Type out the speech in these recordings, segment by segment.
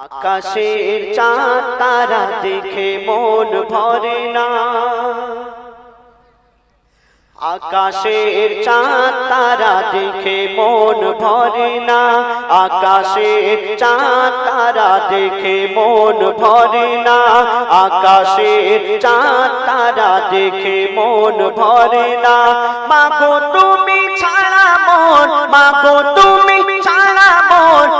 আকাশের চাঁদ, তারা দেখে মন ভরে না। আকাশের চাঁদ, তারা দেখে মন ভরে না। আকাশের চাঁদ, তারা দেখে মন ভরে না। আকাশের চাঁদ, তারা দেখে মন ভরে না। মাগো তুমি ছাড়া মন, মাগো তুমি ছাড়া মন।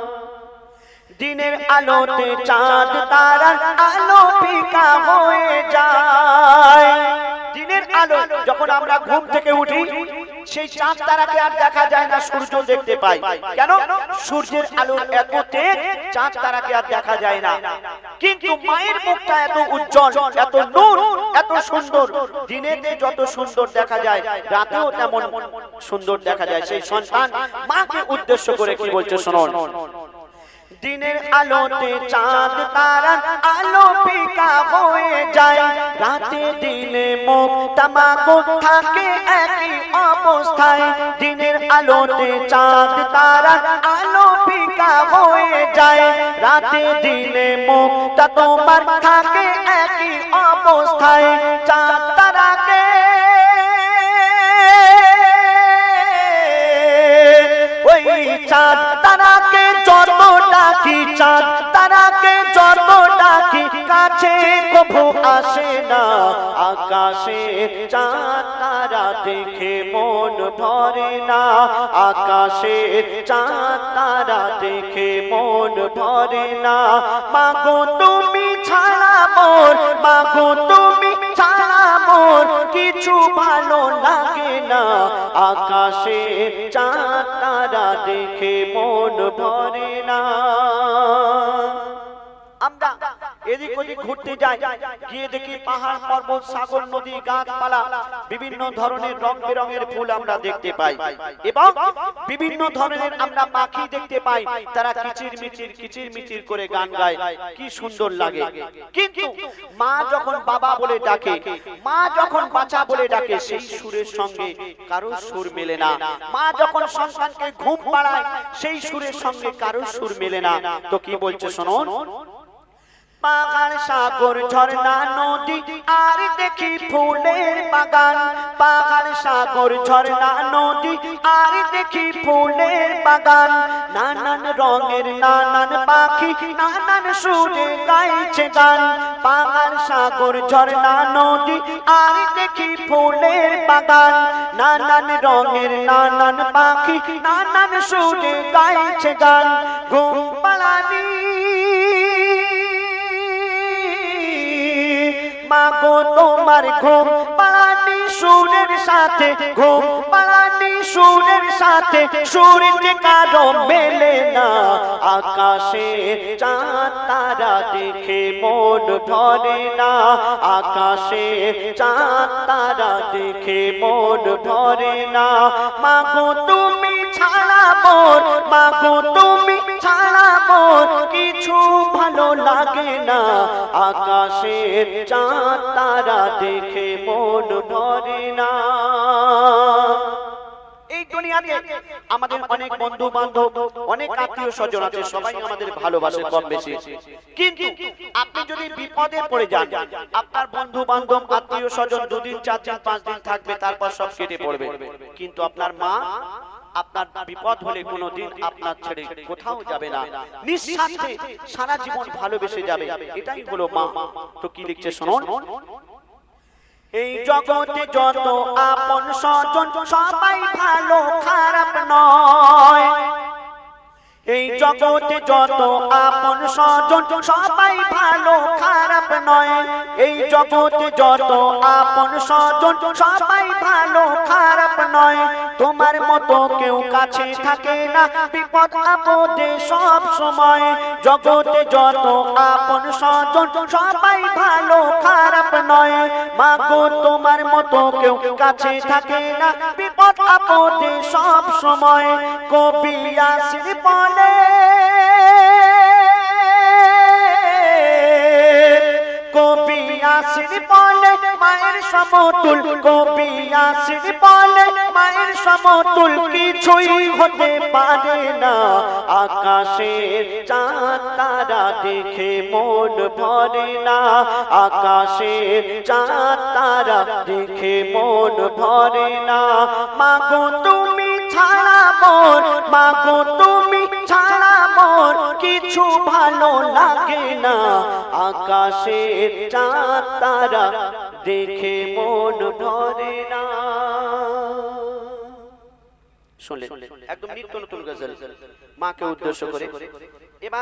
আলোতে চাঁদ, তারার আলো ফিকা হয়ে যায়। দিনের আলো, যখন আমরা ঘুম থেকে উঠি, সেই চাঁদ, তারাকে আর দেখা যায় না, সূর্য দেখতে পাই। কেন? সূর্যের আলোর এত তেজ চাঁদ, তারাকে আর দেখা যায় না। কিন্তু মায়ের মুখটা এত উজ্জ্বল, এত নূর, এত সুন্দর। দিনেতে যত সুন্দর দেখা যায়, রাতেও তেমন সুন্দর দেখা যায়। সেই সন্তান মাকে উদ্দেশ্য করে কি বলছে, শুনুন। দিনের আলোতে চাঁদ তারা আলো ফিকা হয়ে যায়। রাতে দিনে মুখ তামাকো থাকে একই অবস্থায়। দিনের আলোতে চাঁদ তারা আলো ফিকা হয়ে যায়। রাতে দিনে মুখটা তোমার থাকে একই অবস্থায়। চাঁদ কাছে কভু আসে না, আকাশে চাঁদ, তারা দেখে মন ভরে না। আকাশে চাঁদ, তারা দেখে মন ভরে না। মাগো তুমি ছাড়া মোর, মাগো তুমি ছাড়া কিছু ভালো লাগে না। আকাশে চাঁদ, তারা দেখে মন ভরে না। এদিক ওদিক ঘুরতে যাই গিয়ে দেখি পাহাড়, পর্বত, সাগর, নদী, গাছপালা, বিভিন্ন ধরনের রং বেরঙের ফুল আমরা দেখতে পাই। এবং বিভিন্ন ধরনের আমরা পাখি দেখতে পাই। তারা কিচির মিচির কিচির মিচির করে গান গায়। কি সুন্দর লাগে। কিন্তু মা যখন বাবা বলে ডাকে, মা যখন বাচ্চা বলে ডাকে, সেই সুরের সঙ্গে কারও সুর মেলে না। মা যখন সন্তানকে ঘুম পাড়ায়, সেই সুরের সঙ্গে কারও সুর মেলে না। তো কি বলছে, শুনুন? পাহাড় সাগর, ঝর্ণা, নদী, আর দেখি ফুলের বাগান। পাহাড় সাগর, ঝর্ণা, নদী, আর দেখি ফুলের বাগান। নানান রঙের নানান পাখি, নানান সুরে গাইছে গান। পাহাড় সাগর, ঝর্ণা, নদী, আর দেখি ফুলের বাগান। নানান রঙের নানান পাখি, নানান সুরে গাইছে গান। ঘুম পালানি মাগো, তোমার ঘুম পালানি সুরের সাথে, ঘুম পালানি সুরের সাথে কারও মেলে না। আকাশে চাঁদ, তারা দেখে মন ভরে না। আকাশে চাঁদ, তারা দেখে মন ভরে না। মাগো, তুমি ছাড়া মাগো, তুমি ছাড়া মোর, কিছু ভালো লাগে না। আকাশের চাঁদ তারা দেখে মন ভরে না। আমাদের অনেক বন্ধু বান্ধব অনেক আত্মীয় স্বজন আছে, সবাই আমাদের ভালোবাসে কম বেশি কিন্তু আপনি যদি বিপদে পড়ে যান, আপনার বন্ধু বান্ধব আত্মীয় স্বজন দুদিন, চার দিন, পাঁচ দিন থাকবে, তারপর সব কেটে পড়বে। কিন্তু আপনার মা আপনার বিপদ হলে কোনোদিন আপনার ছেড়ে কোথাও যাবে না। নিঃস্বার্থে সারা জীবন ভালোবেসে যাবে। এটাই হলো মা। তো কি লিখছে শুনুন? এই জগতে যত আপন স্বজন, সবাই ভালো, খারাপ নয়। এই জগতে যত আপন স্বজন, সবাই ভালো, খারাপ নয়। এই জগতে যত আপন স্বজন, সবাই ভালো নয় তোমার মতো কেউ কাছে থাকে না। বিপদ আপদে সব সময় জগতে যত আপন স্বজন, সবাই ভালো, খারাপ নয়। মাগো, তোমার মতো কেউ কাছে থাকে না। বিপদ আপদে সব সময় কবি আসির বলে। সমতুল কবি আসির বলে মায়ের সমতুল কিছুই হতে পারে না। আকাশের চাঁদ তারা দেখে মন ভরে না। আকাশের চাঁদ তারা দেখে মন ভরে না। মাগো তুমি ছাড়া মোর মাগো তুমি কিছু ভালো লাগে না। আকাশের চাঁদ তারা দেখে মন ধরে না। শুনলেন একদম নিত্য নতুন গজল মাকে উদ্দেশ্য করে।